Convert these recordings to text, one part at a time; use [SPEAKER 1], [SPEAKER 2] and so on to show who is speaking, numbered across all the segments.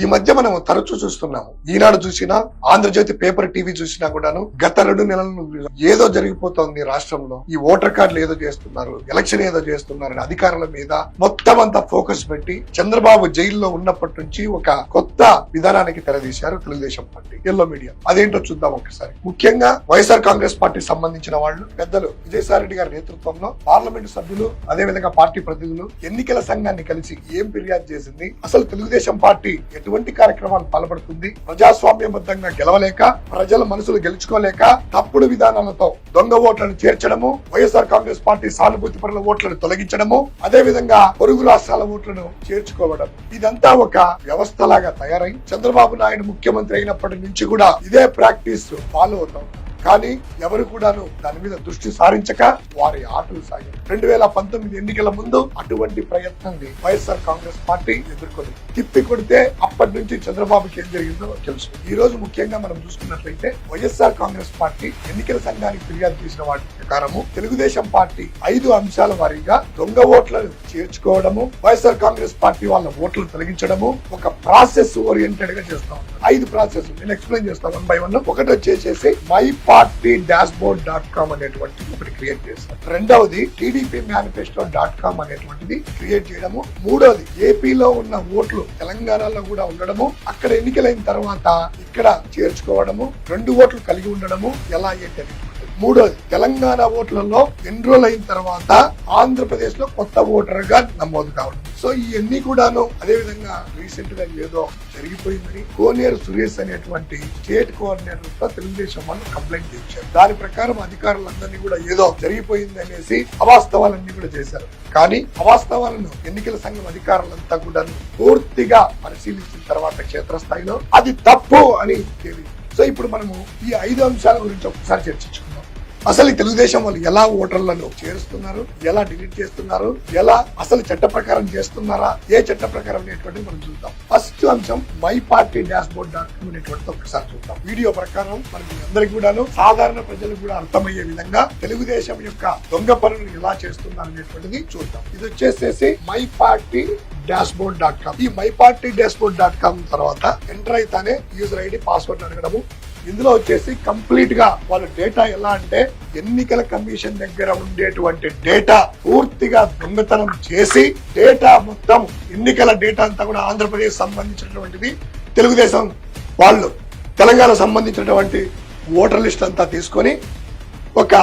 [SPEAKER 1] ఈ మధ్య మనం తరచూ చూస్తున్నాము. ఈనాడు చూసినా ఆంధ్రజ్యోతి పేపర్ టీవీ చూసినా కూడాను గత రెండు నెలలు ఏదో జరిగిపోతోంది రాష్ట్రంలో. ఈ ఓటర్ కార్డులు ఏదో చేస్తున్నారు ఎలక్షన్ ఏదో చేస్తున్నారు అని అధికారుల మీద మొత్తం అంతా ఫోకస్ పెట్టి చంద్రబాబు జైల్లో ఉన్నప్పటి నుంచి ఒక కొత్త విధానానికి తెరదీశారు తెలుగుదేశం పార్టీ ఎల్లో మీడియా. అదేంటో చూద్దాం ఒకసారి. ముఖ్యంగా వైఎస్ఆర్ కాంగ్రెస్ పార్టీ సంబంధించిన వాళ్ళు పెద్దలు విజయసాయి రెడ్డి గారి నేతృత్వంలో పార్లమెంటు సభ్యులు అదే విధంగా పార్టీ ప్రతినిధులు ఎన్నికల సంఘాన్ని కలిసి ఏం ఫిర్యాదు చేసింది? అసలు తెలుగుదేశం పార్టీ ఎటువంటి కార్యక్రమాలు పాల్పడుతుంది. ప్రజాస్వామ్యబద్ధంగా గెలవలేక ప్రజల మనసులు గెలుచుకోలేక తప్పుడు విధానాలతో దొంగ ఓట్లను చేర్చడము వైఎస్ఆర్ కాంగ్రెస్ పార్టీ సానుభూతి పరుల ఓట్లను తొలగించడము అదే విధంగా పొరుగు రాష్ట్రాల ఓట్లను చేర్చుకోవడం. ఇదంతా ఒక వ్యవస్థలాగా తయారై చంద్రబాబు నాయుడు ముఖ్యమంత్రి అయినప్పటి నుంచి కూడా ఇదే ప్రాక్టీస్ ఫాలో అవుతాం. కానీ ఎవరు కూడాను దాని మీద దృష్టి సారించక వారి ఆటలు సాగారు రెండు వేల పంతొమ్మిది ఎన్నికల ముందు అటువంటి ప్రయత్నాన్ని వైఎస్ఆర్ కాంగ్రెస్ పార్టీ ఎదుర్కొంది తిప్పి కొడితే అప్పటి నుంచి చంద్రబాబుకి ఏం జరిగిందో తెలుసు. ఈ రోజు ముఖ్యంగా మనం చూసుకున్నట్లయితే వైఎస్ఆర్ కాంగ్రెస్ పార్టీ ఎన్నికల సంఘానికి ఫిర్యాదు చేసిన వాటి ప్రకారము తెలుగుదేశం పార్టీ ఐదు అంశాల వారీగా దొంగ ఓట్లను చేర్చుకోవడము వైఎస్ఆర్ కాంగ్రెస్ పార్టీ వాళ్ళ ఓట్లు తొలగించడము ఒక ప్రాసెస్ ఓరియంటెడ్గా చేస్తాం ఐదు ప్రాసెస్ నేను ఎక్స్ప్లెయిన్ చేస్తాను వన్ బై వన్. ఒకటి వచ్చేసేసి my party dashboard dot com అనేటువంటి ఒకటి క్రియేట్ చేస్తారు రెండవది టీడీపీ మేనిఫెస్టో డాట్ కామ్ అనేటువంటిది క్రియేట్ చేయడము. మూడవది ఏపీలో ఉన్న ఓట్లు తెలంగాణలో కూడా ఉండడము. అక్కడ ఎన్నికలైన తర్వాత ఇక్కడ చేర్చుకోవడము. రెండు ఓట్లు కలిగి ఉండడము. ఎలా ఏంటి మూడోది తెలంగాణ ఓట్లలో ఎన్రోల్ అయిన తర్వాత ఆంధ్రప్రదేశ్లో కొత్త ఓటర్గా నమోదు కావడం. సో ఇవన్నీ కూడాను అదే విధంగా రీసెంట్గా ఏదో జరిగిపోయిందని కోనేరు సురేష్ అనేటువంటి స్టేట్ కోఆర్డినేటర్తో తెలుగుదేశం వాళ్ళు కంప్లైంట్ చేశారు దాని ప్రకారం అధికారులందరినీ కూడా ఏదో జరిగిపోయింది అనేసి అవాస్తవాలన్నీ కూడా చేశారు. కానీ అవాస్తవాలను ఎన్నికల సంఘం అధికారులంతా కూడా పూర్తిగా పరిశీలించిన తర్వాత క్షేత్రస్థాయిలో అది తప్పు అని తేలింది. సో ఇప్పుడు మనము ఈ ఐదు అంశాల గురించి ఒకసారి చర్చించుకుందాం. అసలు ఈ తెలుగుదేశం వాళ్ళు ఎలా ఓటర్లను చేరుస్తున్నారు? ఎలా డిలీట్ చేస్తున్నారు? ఎలా అసలు చట్ట ప్రకారం చేస్తున్నారా? ఏ చట్ట ప్రకారం అనేటువంటిది మనం చూద్దాం. ఫస్ట్ అంశం my party dashboard dot com అనేటువంటిది ఒకసారి చూద్దాం. వీడియో ప్రకారం మనకి అందరికి కూడాను సాధారణ ప్రజలకు కూడా అర్థమయ్యే విధంగా తెలుగుదేశం యొక్క దొంగ పనులు ఎలా చేస్తున్నారు అనేటువంటిది చూద్దాం. ఇది వచ్చేసేసి my party dashboard dot com. ఈ my party dashboard dot com తర్వాత ఎంటర్ అయితేనే యూజర్ ఐడి పాస్వర్డ్ అడగడము ఇందులో వచ్చేసి కంప్లీట్గా వాళ్ళ డేటా ఎలా అంటే ఎన్నికల కమిషన్ దగ్గర ఉండేటువంటి డేటా పూర్తిగా దొంగతనం చేసి డేటా మొత్తం ఎన్నికల డేటా అంతా కూడా ఆంధ్రప్రదేశ్ సంబంధించినటువంటిది తెలుగుదేశం వాళ్ళు తెలంగాణ సంబంధించినటువంటి ఓటర్ లిస్ట్ అంతా తీసుకొని ఒక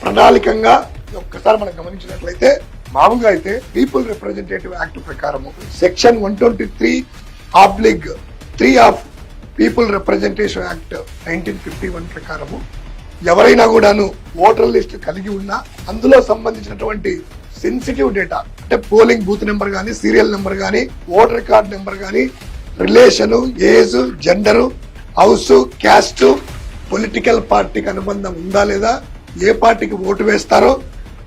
[SPEAKER 1] ప్రణాళికంగా ఒక్కసారి మనం గమనించినట్లయితే మామూలుగా అయితే పీపుల్ రిప్రజెంటేటివ్ యాక్ట్ ప్రకారము section one twenty three oblique three of people representation act nineteen fifty one ప్రకారము ఎవరైనా కూడాను ఓటర్ లిస్ట్ కలిగి ఉన్నా అందులో సంబంధించినటువంటి సెన్సిటివ్ డేటా అంటే పోలింగ్ బూత్ నెంబర్ కానీ సీరియల్ నెంబర్ కానీ ఓటర్ కార్డ్ నెంబర్ కానీ relation age gender house caste political పార్టీకి అనుబంధం ఉందా లేదా ఏ పార్టీకి ఓటు వేస్తారో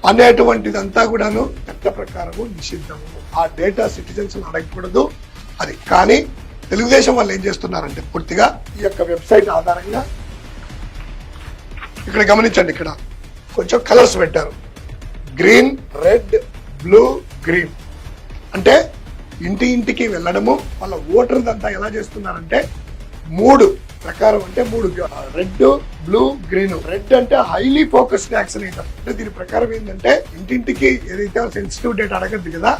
[SPEAKER 1] అనేటువంటిదంతా కూడాను చట్ట ప్రకారము నిషిద్ధము. ఆ డేటా సిటిజన్స్ అడగకూడదు. అది కానీ తెలుగుదేశం వాళ్ళు ఏం చేస్తున్నారంటే పూర్తిగా ఈ యొక్క వెబ్సైట్ ఆధారంగా ఇక్కడ గమనించండి ఇక్కడ కొంచెం కలర్స్ పెట్టారు. Green red blue green. అంటే ఇంటి ఇంటికి వెళ్ళడము వాళ్ళ ఓటర్ అంతా ఎలా చేస్తున్నారంటే మూడు ప్రకారం అంటే మూడు రెడ్ బ్లూ గ్రీన్. రెడ్ అంటే హైలీ ఫోకస్డ్ యాక్సినేటర్ అంటే దీని ప్రకారం ఏంటంటే ఇంటింటికి ఏదైతే సెన్సిటివ్ డేట్ అడగద్దు కదా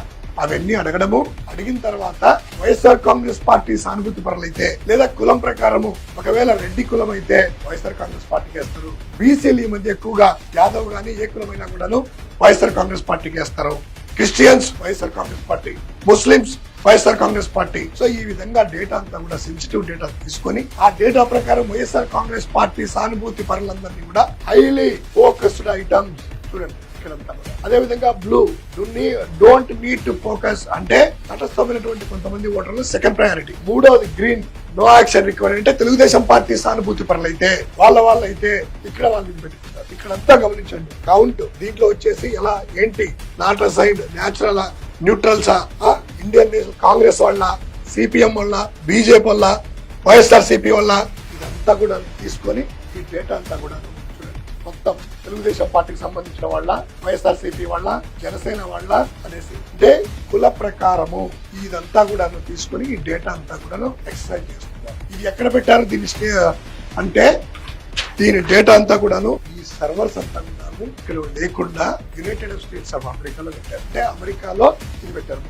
[SPEAKER 1] అవన్నీ అడగడము. అడిగిన తర్వాత వైఎస్ఆర్ కాంగ్రెస్ పార్టీ సానుభూతి పరులైతే లేదా కులం ప్రకారము ఒకవేళ రెడ్డి కులం అయితే వైఎస్ఆర్ కాంగ్రెస్ పార్టీకి వేస్తారు. బీసీలు ఈ మధ్య ఎక్కువగా యాదవ్ గానీ ఏ కులమైనా కూడాను వైఎస్ఆర్ కాంగ్రెస్ పార్టీకి వేస్తారు. Christians YSR Congress party Muslims YSR Congress party. So ఈ విధంగా డేటా అంతా కూడా సెన్సిటివ్ డేటా తీసుకొని ఆ డేటా ప్రకారం వైఎస్ఆర్ కాంగ్రెస్ పార్టీ సానుభూతి పరులందరినీ కూడా హైలీ ఫోకస్డ్ ఐటమ్స్ చూడండి. ఇక్కడంతా అదేవిధంగా అదే విధంగా blue don't need to focus అంటే తటస్థమైనటువంటి కొంతమంది ఓటర్లు సెకండ్ ప్రయారిటీ మూడోది గ్రీన్ నో యాక్షన్ రిక్వైర్ అంటే తెలుగుదేశం పార్టీ సానుభూతి పనులైతే వాళ్ళ వాళ్ళైతే ఇక్కడ వాళ్ళు పెట్టుకుంటారు. ఇక్కడంతా గమనించండి. కౌంట్ దీంట్లో వచ్చేసి ఎలా ఏంటి? నాట్ సైడ్ న్యాచురల్ న్యూట్రల్సా ఇండియన్ నేషనల్ కాంగ్రెస్ వాళ్ళ సిపిఎం వల్ల బీజేపీ వల్ల వైఎస్ఆర్ సిపి వల్ల ఇదంతా కూడా తీసుకొని ఈ డేటా అంతా కూడా చూడండి. మొత్తం తెలుగుదేశం పార్టీకి సంబంధించిన వాళ్ళ వైఎస్ఆర్సీపీ వాళ్ళ జనసేన వాళ్ళ అనేసి. అంటే కుల ప్రకారము. ఇదంతా కూడా తీసుకొని ఈ డేటా అంతా కూడా ఎక్సర్సైజ్ చేస్తున్నారు. ఇది ఎక్కడ పెట్టారు దీని అంటే దీని డేటా అంతా కూడాను ఈ సర్వర్స్ అంతా ఇక్కడ లేకుండా యునైటెడ్ స్టేట్స్ ఆఫ్ అమెరికాలో పెట్టారు. అంటే అమెరికాలో ఇది పెట్టారు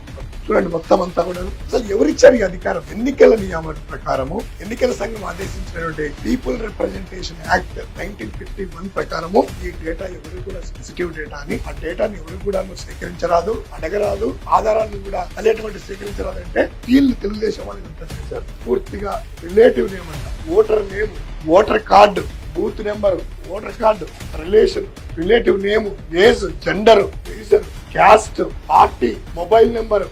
[SPEAKER 1] చూడండి మొత్తం అంతా కూడా. అసలు ఎవరిచ్చారు ఈ అధికారం? ఎన్నికల నియామక ప్రకారము ఎన్నికల సంఘం ఆదేశించినటువంటి people representation act nineteen fifty one ప్రకారము ఈ డేటా ఎవరు కూడా సెన్సిటివ్ డేటా అని ఆ డేటాని ఎవరు కూడా సేకరించరాదు అడగరాదు ఆధారాలను కూడా అనేటువంటి సేకరించరాదు అంటే వీళ్ళు తెలుగుదేశం వాళ్ళకి చేశారు. పూర్తిగా రిలేటివ్ నేమ్ అంట. Voter name voter card booth number voter card relation relative name age gender reason caste party mobile number.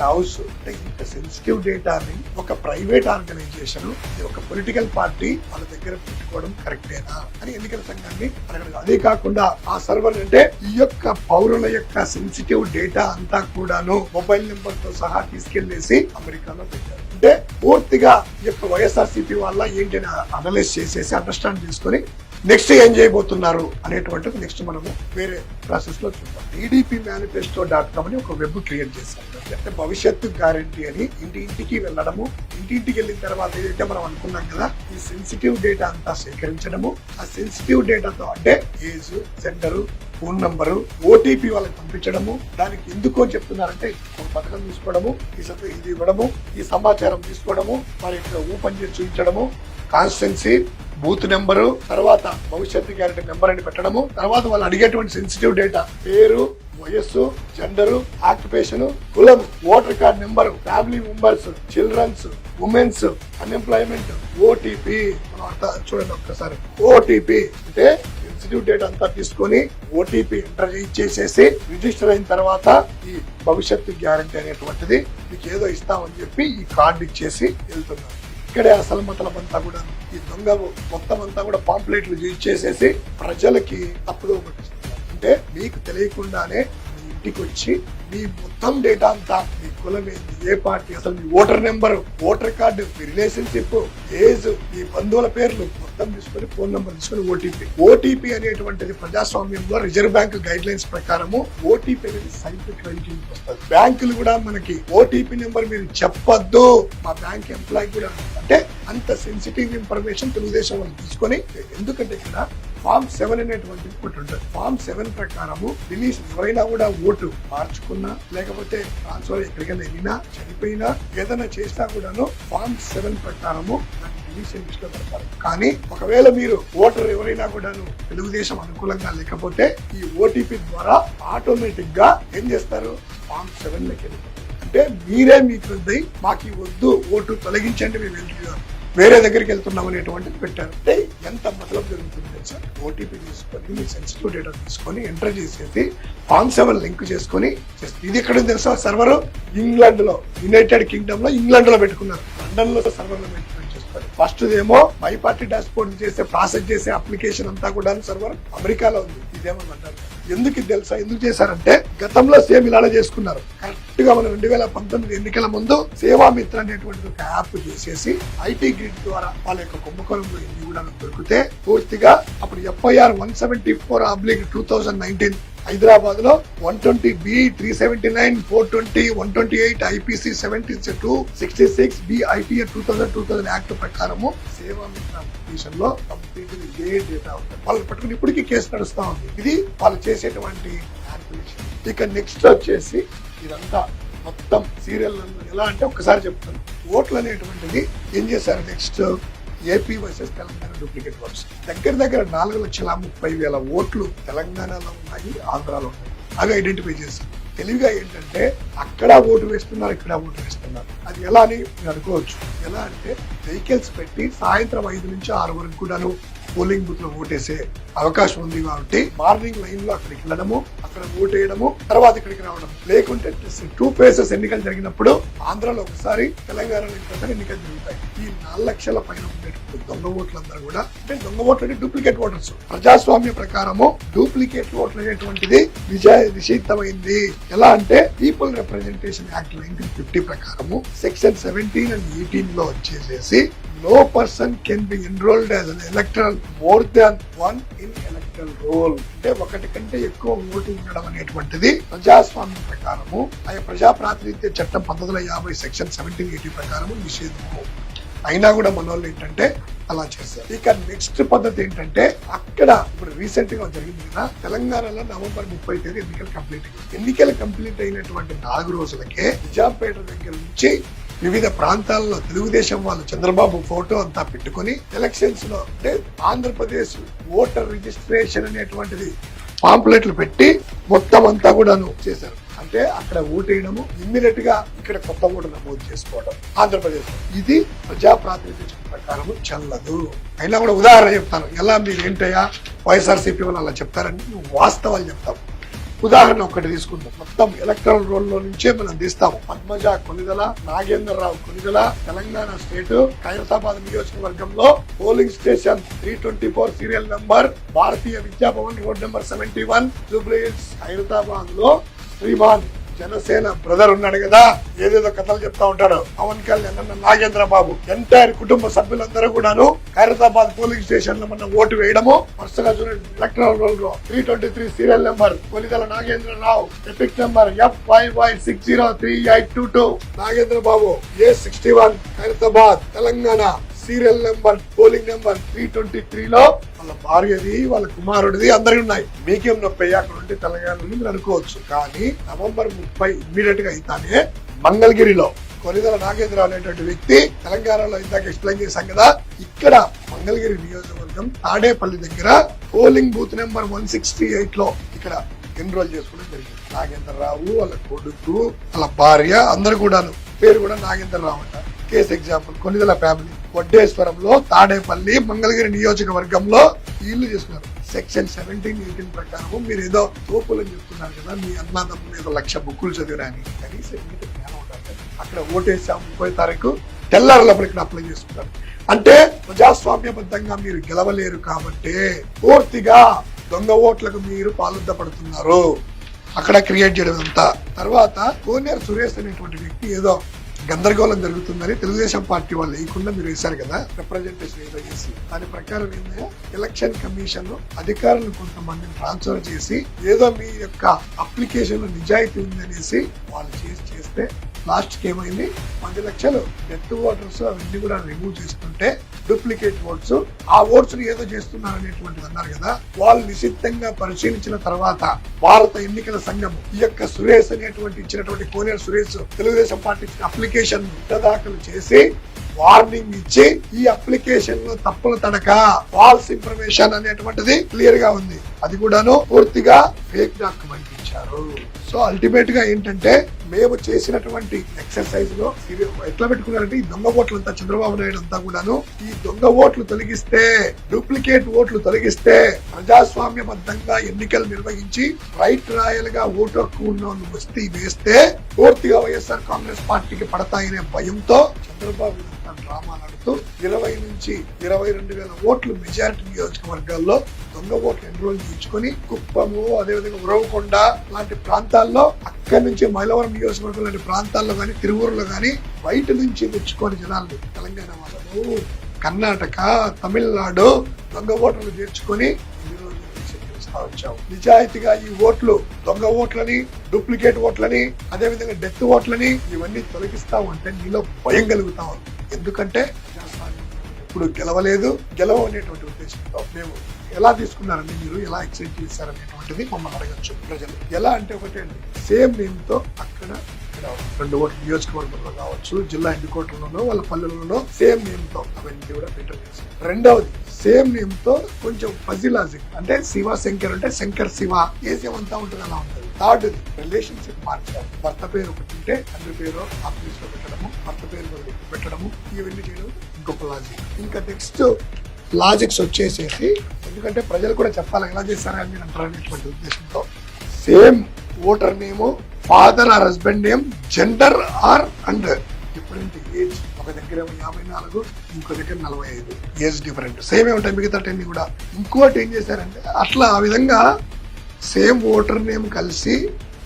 [SPEAKER 1] House ఇంత సెన్సిటివ్ డేటాని ఒక ప్రైవేట్ ఆర్గనైజేషన్ ఒక పొలిటికల్ పార్టీ వాళ్ళ దగ్గర పెట్టుకోవడం కరెక్టేనా అని ఎన్నికల సంఘాన్ని అడగడం అదే కాకుండా ఆ సర్వర్ అంటే ఈ యొక్క పౌరుల యొక్క సెన్సిటివ్ డేటా అంతా కూడాను మొబైల్ నెంబర్తో సహా తీసుకెళ్ళేసి అమెరికాలో పెట్టారు. అంటే పూర్తిగా ఈ యొక్క వైఎస్ఆర్సీపీ వల్ల ఏంటని అనలైజ్ చేసేసి అండర్స్టాండ్ చేసుకొని నెక్స్ట్ ఏం చేయబోతున్నారు అనేటువంటిది నెక్స్ట్ మనము వేరే ప్రాసెస్లో చూద్దాం. టీడీపీ మేనిఫెస్టో డాట్ కామ్ అని ఒక వెబ్ క్రియేట్ చేశారు అంటే భవిష్యత్తు గ్యారంటీ అని ఇంటి ఇంటికి వెళ్ళడము ఇంటింటికి వెళ్ళిన తర్వాత ఏదైతే మనం అనుకున్నాం కదా ఈ సెన్సిటివ్ డేటా అంతా సేకరించడము ఆ సెన్సిటివ్ డేటాతో అంటే age gender phone number OTP వాళ్ళకి పంపించడము దానికి ఎందుకో చెప్తున్నారంటే ఒక పథకం తీసుకోవడము ఈ సత- ఇది ఇవ్వడము ఈ సమాచారం తీసుకోవడము వారి యొక్క ఓపెన్ చేసి చూపించడము కాన్స్టెన్సీ బూత్ నెంబరు తర్వాత భవిష్యత్తు గ్యారెంటీ నెంబర్ అని పెట్టడము తర్వాత వాళ్ళు అడిగేటువంటి సెన్సిటివ్ డేటా పేరు వయస్సు జెండరు ఆక్యుపేషన్ కులం voter card number family members childrens womens unemployment OTP. చూడండి ఒక్కసారి. ఓటీపీ అంటే ఇన్స్టిట్యూట్ డేట్ అంతా తీసుకొని ఓటీపీ ఎంటర్ ఇచ్చేసేసి రిజిస్టర్ అయిన తర్వాత ఈ భవిష్యత్తు గ్యారంటీ అనేటువంటిది మీకు ఏదో ఇస్తామని చెప్పి ఈ కార్డు ఇచ్చేసి వెళ్తున్నారు. ఇక్కడే అసలు మతలం అంతా కూడా ఈ దొంగ మొత్తం అంతా కూడా పాంప్లెట్లు ఇచ్చేసేసి ప్రజలకి తప్పుదో పట్టిస్తారు అంటే మీకు తెలియకుండానే మీ ఇంటికి వచ్చి మీ మొత్తం డేటా అంతా మీ కులం ఏంది ఏ పార్టీ అసలు మీ ఓటర్ నెంబర్ ఓటర్ కార్డు మీ రిలేషన్షిప్ ఏజ్ మీ బంధువుల పేర్లు మొత్తం తీసుకొని ఫోన్ నెంబర్ తీసుకొని ఓటీపీ ఓటీపీ అనేటువంటిది ప్రజాస్వామ్యంలో రిజర్వ్ బ్యాంక్ గైడ్ లైన్స్ ప్రకారము ఓటీపీ అనేది సైంటిఫిక్ రైటింగ్ వస్తుంది. బ్యాంకులు కూడా మనకి ఓటీపీ నెంబర్ మీరు చెప్పొద్దు. మా బ్యాంక్ ఎంప్లాయీ కూడా అంటే అంత సెన్సిటివ్ ఇన్ఫర్మేషన్ తెలుగుదేశం వాళ్ళు తీసుకొని ఎందుకంటే ఇక్కడ ఫామ్ సెవెన్ అనేటువంటి ఒకటి ఉంటుంది ఫామ్ సెవెన్ ప్రకారము రిలీజ్ ఎవరైనా కూడా ఓటు మార్చుకున్నా లేకపోతే ట్రాన్స్ఫర్ ఎక్కడికైనా వెళ్ళినా చనిపోయినా ఏదైనా చేసినా కూడాను ఫామ్ సెవెన్ ప్రకారము డిలీషన్ లిస్ట్ పెడతారు. కానీ ఒకవేళ మీరు ఓటర్ ఎవరైనా కూడాను తెలుగుదేశం అనుకూలంగా లేకపోతే ఈ ఓటీపీ ద్వారా ఆటోమేటిక్గా ఏం చేస్తారు? ఫామ్ సెవెన్ లెక్క అంటే మీరే మీకు మాకు వద్దు ఓటు తొలగించండి మేము వెళ్తున్నాం. వేరే దగ్గరికి వెళ్తున్నాం అనేటువంటిది పెట్టారు. అంటే ఎంత మతలం జరుగుతుంది తెలుసా? ఓటీపీ తీసుకొని మీ సెన్సిటివ్ డేటా తీసుకొని ఎంటర్ చేసేసి ఫామ్ సెవెన్ లింక్ చేసుకొని ఇది ఎక్కడ తెలుసా? సర్వర్ ఇంగ్లాండ్లో యునైటెడ్ కింగ్డమ్లో ఇంగ్లాండ్లో పెట్టుకున్నారు. లండన్లో సర్వర్లో ఫస్ట్ ఏమో మై పార్టీ డాష్ బోర్డ్ చేసే ప్రాసెస్ చేసే అప్లికేషన్ అంతా కూడా సర్వర్ అమెరికాలో ఉంది. ఇదేమో అంటారు ఎందుకు తెలుసా? ఎందుకు చేశారంటే గతంలో సేమ్ ఇలానే చేసుకున్నారు. కరెక్ట్గా మనం రెండు వేల పంతొమ్మిది ఎన్నికల ముందు సేవా మిత్ర అనేటువంటి ఒక యాప్ చేసేసి ఐటీ గ్రిడ్ ద్వారా వాళ్ళ యొక్క కుంభకోణంలో ఎన్ని కూడా దొరికితే పూర్తిగా అప్పుడు FIR one seventy four oblique two thousand nineteen హైదరాబాద్లో one twenty B three seventy nine four twenty one twenty eight IPC seventy two sixty six B ITA two thousand two thousand act ప్రకారము సేవా మిత్ర అప్లికేషన్లో complete ఏ data ఉంటుంది వాళ్ళు పట్టుకుని ఇప్పటికీ case నడుస్తా ఉంది. ఇది వాళ్ళు చేసేటువంటి ఇక నెక్స్ట్ వచ్చేసి ఇదంతా మొత్తం సీరియల్ ఎలా అంటే ఒక్కసారి చెప్తాను. ఓట్లు అనేటువంటిది ఏం చేశారు next AP versus Telangana duplicate votes దగ్గర దగ్గర నాలుగు లక్షల ముప్పై వేల ఓట్లు తెలంగాణలో ఉన్నాయి ఆంధ్రాలో ఉన్నాయి. అవి ఐడెంటిఫై చేశారు తెలివిగా ఏంటంటే అక్కడ ఓటు వేస్తున్నారు ఇక్కడ ఓటు వేస్తున్నారు. అది ఎలా అని మీరు అనుకోవచ్చు. ఎలా అంటే వెహికల్స్ పెట్టి సాయంత్రం ఐదు నుంచి ఆరు వరకు కూడాను పోలింగ్ బూత్లో ఓటేసే అవకాశం ఉంది కాబట్టి మార్నింగ్ లైన్లో అక్కడికి వెళ్ళడము అక్కడ ఓటేయడము తర్వాత ఇక్కడికి రావడం. లేకుంటే టూ ఫేసెస్ ఎన్నికలు జరిగినప్పుడు ఆంధ్రాలో ఒకసారి తెలంగాణలో ఇంకొకసారి ఎన్నికలు జరుగుతాయి. ఈ నాలుగు లక్షల పైన ఉండేటువంటి దొంగ ఓట్లందరూ కూడా అంటే దొంగ ఓట్లు అంటే డూప్లికేట్ ఓటర్స్ ప్రజాస్వామ్య ప్రకారము డూప్లికేట్ ఓట్లు అనేటువంటిది విజయ నిషిద్ధమైంది. ఎలా అంటే people representation act nineteen fifty ప్రకారము సెక్షన్ సెవెంటీన్ అండ్ ఎయిటీన్లో వచ్చేసేసి no person can be enrolled as an electoral more than one in electoral roll అంటే ఒకటి కంటే ఎక్కువ ఓటు ఉండడం అనేటువంటిది ప్రజాస్వామ్యం ప్రకారము ఆయా ప్రజా ప్రాతినిధ్య చట్టం పంతొమ్మిది వందల యాభై సెక్షన్ సెవెంటీన్ ఎయిటీ ప్రకారము నిషేధము. అయినా కూడా మన వాళ్ళు ఏంటంటే అలా చేశారు. ఇక నెక్స్ట్ పద్ధతి ఏంటంటే అక్కడ ఇప్పుడు రీసెంట్గా జరిగింది కదా తెలంగాణలో నవంబర్ ముప్పై తేదీ ఎన్నికలు కంప్లీట్ అయ్యాయి. ఎన్నికలు కంప్లీట్ అయినటువంటి నాలుగు రోజులకే నిజాంపేట దగ్గర నుంచి వివిధ ప్రాంతాల్లో తెలుగుదేశం వాళ్ళు చంద్రబాబు ఫోటో అంతా పెట్టుకొని ఎలక్షన్స్లో అంటే ఆంధ్రప్రదేశ్ ఓటర్ రిజిస్ట్రేషన్ అనేటువంటిది పాంప్లెట్లు పెట్టి మొత్తం అంతా కూడాను చేశారు. అంటే అక్కడ ఓటేయడము ఇమ్మీడియట్గా ఇక్కడ కొత్త ఓటు నమోదు చేసుకోవడం ఆంధ్రప్రదేశ్. ఇది ప్రజాప్రాతినిధ్య ప్రకారం చెల్లదు. అయినా కూడా ఉదాహరణ చెప్తాను. ఎలా మీరు ఏంటయ్యా? వైఎస్ఆర్సీపీ వాళ్ళు అలా చెప్తారని నువ్వు వాస్తవాలు చెప్తాం ఉదాహరణ ఒకటి తీసుకుందాం. మొత్తం ఎలక్ట్రల్ రోల్లో నుంచే మనం తీస్తాము. పద్మజ కొనిదల నాగేంద్రరావు కొనిదల తెలంగాణ స్టేట్ ఖైరతాబాద్ నియోజకవర్గంలో polling station three twenty four serial number Bharatiya Vidya Bhavan road number seventy one Jubilee హైదరాబాద్లో శ్రీమాన్ జనసేన బ్రదర్ ఉన్నాడు కదా ఏదేదో కథలు చెప్తా ఉంటాడు. పవన్ కళ్యాణ్ అన్న నాగేంద్ర బాబు ఎంటైర్ కుటుంబ సభ్యులందరూ కూడాను ఖైరతాబాద్ పోలింగ్ స్టేషన్లో మనం ఓటు వేయడము. వరుసగా చూడండి ఎలక్ట్రల్ రోల్లో three twenty three serial number Kolidala Nagendra Rao EPIC number F five Y six zero three eight two two Nagendra Babu A sixty one Khairatabad Telangana. Serial number polling number three twenty త్రీలో వాళ్ళ భార్యది వాళ్ళ కుమారుడిది అందరి ఉన్నాయి. మీకేం నొప్పి? అక్కడ ఉంటే తెలంగాణ నుండి మీరు అనుకోవచ్చు. కానీ నవంబర్ ముప్పై ఇమ్మీడియట్గా అయితేనే మంగళగిరిలో కొనిదల నాగేంద్రరావు అనేటువంటి వ్యక్తి తెలంగాణలో ఇందాక ఎక్స్ప్లెయిన్ చేశాం కదా ఇక్కడ మంగళగిరి నియోజకవర్గం తాడేపల్లి దగ్గర polling booth number one sixty ఎయిట్లో ఇక్కడ ఎన్రోల్ చేసుకోవడం జరిగింది. నాగేంద్రరావు వాళ్ళ కొడుకు వాళ్ళ భార్య అందరు కూడాను. పేరు కూడా నాగేంద్రరావు అంట. Case example Konidala family. వడ్డేశ్వరంలో Tadepalli Mangalagiri నియోజకవర్గంలో ఇల్లు చేసుకున్నారు. సెక్షన్ సెవెంటీన్ ఎయిటీన్ ప్రకారం మీరు ఏదో తోపులని చెప్తున్నారు కదా మీ అన్నదమ్ములు ఏదో లక్ష బుక్కులు చదివడానికి కనీసం ఇంగిత జ్ఞానం ఉండాలి అక్కడ ఓటేసాం ముప్పై తారీఖు? తెల్లారులప్పుడు ఇక్కడ అప్లై చేసుకుంటారు అంటే ప్రజాస్వామ్యబద్ధంగా మీరు గెలవలేరు కాబట్టి పూర్తిగా దొంగ ఓట్లకు మీరు పాలుద్దపడుతున్నారు. అక్కడ క్రియేట్ చేయడం అంతా తర్వాత కోనేరు సురేష్ అనేటువంటి వ్యక్తి ఏదో గందరగోళం జరుగుతుందని తెలుగుదేశం పార్టీ వాళ్ళు లేకుండా మీరు వేశారు కదా రిప్రజెంటేషన్ ఏదో చేసి. దాని ప్రకారం ఏంటంటే ఎలక్షన్ కమిషన్ అధికారులు కొంతమందిని ట్రాన్స్ఫర్ చేసి ఏదో మీ యొక్క అప్లికేషన్లో నిజాయితీ ఉందనేసి వాళ్ళు చేసి చేస్తే లాస్ట్కి ఏమైంది? పది లక్షలు డెత్ ఓటర్స్ అవన్నీ కూడా రిమూవ్ చేసుకుంటే డూప్లికేట్ ఓట్స్. ఆ ఓట్స్ ఏదో చేస్తున్నారు అనేటువంటిది అన్నారు కదా వాళ్ళు నిశ్చితంగా పరిశీలించిన తర్వాత భారత ఎన్నికల సంఘం ఈ యొక్క సురేష్ అనేటువంటి ఇచ్చినటువంటి కోనేరు సురేష్ తెలుగుదేశం పార్టీ అప్లికేషన్ దాఖలు చేసి వార్నింగ్ ఇచ్చి ఈ అప్లికేషన్లో తప్పుల తడక ఫాల్స్ ఇన్ఫర్మేషన్ అనేటువంటిది క్లియర్గా ఉంది. అది కూడాను పూర్తిగా ఫేక్ డాక్యుమెంట్ ఇచ్చారు. సో అల్టిమేట్గా ఏంటంటే మేము చేసినటువంటి ఎక్సర్సైజ్లో ఇది ఎట్లా పెట్టుకున్నారంటే ఈ దొంగ ఓట్లు అంతా చంద్రబాబు నాయుడు అంతా కూడాను ఈ దొంగ ఓట్లు తొలగిస్తే డూప్లికేట్ ఓట్లు తొలగిస్తే ప్రజాస్వామ్యబద్ధంగా ఎన్నికలు నిర్వహించి రైట్ రాయల్గా ఓటు హక్కు ఉన్న వస్తే వేస్తే పూర్తిగా వైఎస్ఆర్ కాంగ్రెస్ పార్టీకి పడతాయనే భయంతో చంద్రబాబు తన డ్రామా నడుతూ ఇరవై నుంచి ఇరవై రెండు వేల ఓట్లు మెజారిటీ నియోజకవర్గాల్లో దొంగ ఓట్లు ఎన్రోల్ చేయించుకొని కుప్పము అదేవిధంగా ఉరవకొండ లాంటి ప్రాంతాల్లో అక్కడి నుంచి మైలవరం నియోజకవర్గం లాంటి ప్రాంతాల్లో కానీ తిరువూరులో కానీ బయట నుంచి తెచ్చుకొని జనాలు తెలంగాణ వాళ్ళు కర్ణాటక తమిళనాడు దొంగ ఓటర్లు చేర్చుకొని ఈ వచ్చాం నిజాయితీగా ఈ ఓట్లు దొంగ ఓట్లని డూప్లికేట్ ఓట్లని అదేవిధంగా డెత్ ఓట్లని ఇవన్నీ తొలగిస్తా ఉంటే నీలో భయం కలుగుతా ఉంది ఎందుకంటే ఇప్పుడు గెలవలేదు. గెలవ అనేటువంటి ఉద్దేశంతో మేము ఎలా తీసుకున్నారని మీరు ఎలా ఎక్సైజ్ చేశారనేటువంటిది మమ్మల్ని అడగచ్చు ప్రజలు. ఎలా అంటే ఒకటే అండి సేమ్ నేమ్తో అక్కడ రెండు ఓట్ల నియోజకవర్గంలో కావచ్చు జిల్లా ఎన్నికోట్లలోనో వాళ్ళ పల్లెలలో సేమ్ నేమ్తో అవన్నీ కూడా ఫిల్టర్ రెండవది సేమ్ నేమ్తో కొంచెం ఫజీ లాజిక్ అంటే శివ శంకర్ అంటే శంకర్ శివ. ఏసేం అంతా ఉంటుంది అలా ఉంటుంది. థర్డ్ రిలేషన్షిప్ మార్చడం భర్త పేరు ఒకటి ఉంటే తండ్రి పేరు ఆఫీస్లో పెట్టడము భర్త పేరు పెట్టడము. ఇవన్నీ చేయడం ఇంకొక లాజిక్ ఇంకా నెక్స్ట్ లాజిక్స్ వచ్చేసేసి ఎందుకంటే ప్రజలు కూడా చెప్పాలి ఎలా చేస్తారని అని అంటారు అనేటువంటి ఉద్దేశంతో same voter name father or husband name gender or and ఒక దగ్గర ఏమో యాభై నాలుగు ఇంకో దగ్గర నలభై ఐదు. Age different. సేమ్ ఉంటాయి మిగతా టెన్ కూడా. ఇంకోటి ఏం చేశారంటే అట్లా ఆ విధంగా సేమ్ ఓటర్ నేమ్ కలిసి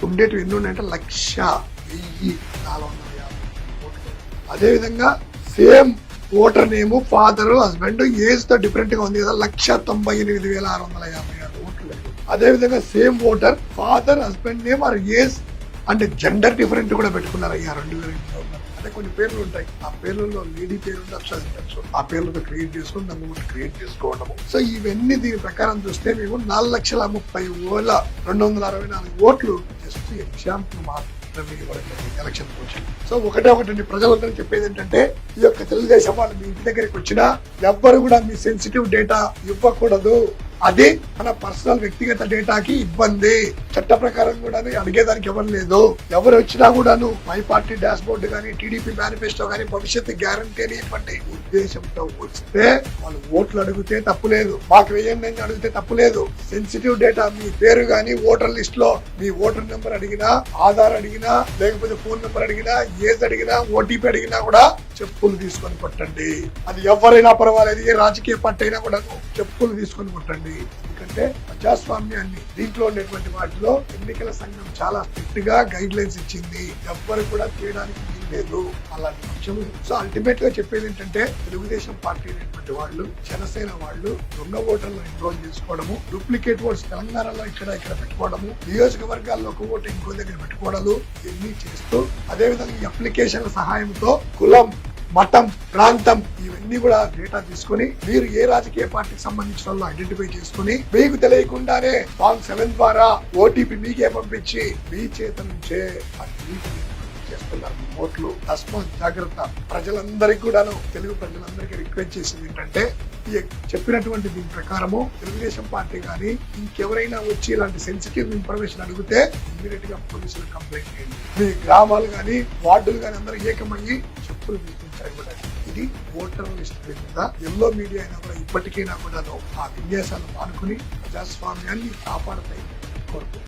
[SPEAKER 1] ఉండేటివి ఎన్ని ఉన్నాయంటే లక్ష వెయ్యి నాలుగు వందల యాభై అదేవిధంగా same voter name father husband ఏజ్తో డిఫరెంట్గా ఉంది కదా లక్ష తొంభై ఎనిమిది వేల ఆరు వందల యాభై ఆరు ఓట్లు. అదేవిధంగా same voter father husband name or age అంటే జెండర్ డిఫరెంట్ కూడా పెట్టుకున్నారు అయ్యా రెండు వేల అంటే కొన్ని పేర్లు ఉంటాయి. ఆ పేర్లలో లేడీ పేరు ఉండొచ్చు అది ఉండొచ్చు ఆ పేర్లతో క్రియేట్ చేసుకుని దాన్ని ఒకటి క్రియేట్ చేసుకోవడము. సో ఇవన్నీ దీని ప్రకారం చూస్తే మేము నాలుగు లక్షల ముప్పై వేల రెండు వందల అరవై నాలుగు ఓట్లు జస్ట్ ఎగ్జాంపుల్ మాత్రమే ఎలక్షన్ కోసం సో ఒకటే ఒకటి ప్రజలందరూ చెప్పేది ఏంటంటే ఈ యొక్క తెలుగుదేశం వాళ్ళు మీ ఇంటి దగ్గరికి వచ్చినా ఎవ్వరు కూడా మీ సెన్సిటివ్ డేటా ఇవ్వకూడదు. అది మన పర్సనల్ వ్యక్తిగత డేటాకి ఇబ్బంది. చట్ట ప్రకారం కూడా అడిగేదానికి ఎవరు లేదు. ఎవరు వచ్చినా కూడాను మై పార్టీ డాష్ బోర్డు కానీ టీడీపీ మేనిఫెస్టో కానీ భవిష్యత్తు గ్యారంటీ అనేటువంటి ఉద్దేశంతో వస్తే వాళ్ళు ఓట్లు అడిగితే తప్పు లేదు. మాకు వేయండి అని అడిగితే తప్పు లేదు. సెన్సిటివ్ డేటా మీ పేరు కానీ ఓటర్ లిస్ట్లో మీ ఓటర్ నెంబర్ అడిగినా ఆధార్ అడిగినా లేకపోతే ఫోన్ నెంబర్ అడిగినా ఏజ్ అడిగినా ఓటీపీ అడిగినా కూడా చెప్పులు తీసుకొని కొట్టండి. అది ఎవరైనా పర్వాలేదు ఏ రాజకీయ పార్టీ అయినా కూడా చెప్పులు తీసుకొని కొట్టండి. ఎందుకంటే ప్రజాస్వామ్యాన్ని దీంట్లో ఉండేటువంటి వాటిలో ఎన్నికల సంఘం చాలా స్ట్రిక్ట్గా గైడ్ లైన్స్ ఇచ్చింది. ఎవ్వరు కూడా చేయడానికి లేదు. అలాంటి పక్షం సో అల్టిమేట్గా చెప్పేది ఏంటంటే తెలుగుదేశం పార్టీ అనేటువంటి వాళ్ళు జనసేన వాళ్ళు దొంగ ఓటర్లు ఎన్రోల్ చేసుకోవడము డూప్లికేట్ ఓట్స్ తెలంగాణలో ఇక్కడ ఇక్కడ పెట్టుకోవడము నియోజకవర్గాల్లో ఒక ఓటు ఇంకో దగ్గర పెట్టుకోవడాలు ఇవన్నీ చేస్తూ అదేవిధంగా ఈ అప్లికేషన్ల సహాయంతో కులం మతం ప్రాంతం ఇవన్నీ కూడా డేటా తీసుకొని మీరు ఏ రాజకీయ పార్టీకి సంబంధించిన వాళ్ళు ఐడెంటిఫై చేసుకుని మీకు తెలియకుండానే ఫామ్ సెవెన్ ద్వారా ఓటీపీ మీకే పంపించి మీ చేత నుంచే చేస్తున్నారు. ఓట్లు తస్మాత్ జాగ్రత్త ప్రజలందరికీ కూడాను తెలుగు ప్రజలందరికీ రిక్వెస్ట్ చేసింది ఏంటంటే చెప్పినటువంటి దీని ప్రకారము తెలుగుదేశం పార్టీ కానీ ఇంకెవరైనా వచ్చి ఇలాంటి సెన్సిటివ్ ఇన్ఫర్మేషన్ అడిగితే ఇమీడియట్గా పోలీసులు కంప్లైంట్ చేయండి. మీ గ్రామాలు కానీ వార్డులు కానీ అందరూ ఏకమయ్యి చెప్పులు గుర్తించాలి కూడా. ఇది ఓటర్ లిస్ట్ మీద. ఎల్లో మీడియా అయినా కూడా ఇప్పటికైనా కూడా ఆ విన్యాసాలు మానుకుని ప్రజాస్వామ్యాన్ని కాపాడతాయి కోరుకుంటున్నాను.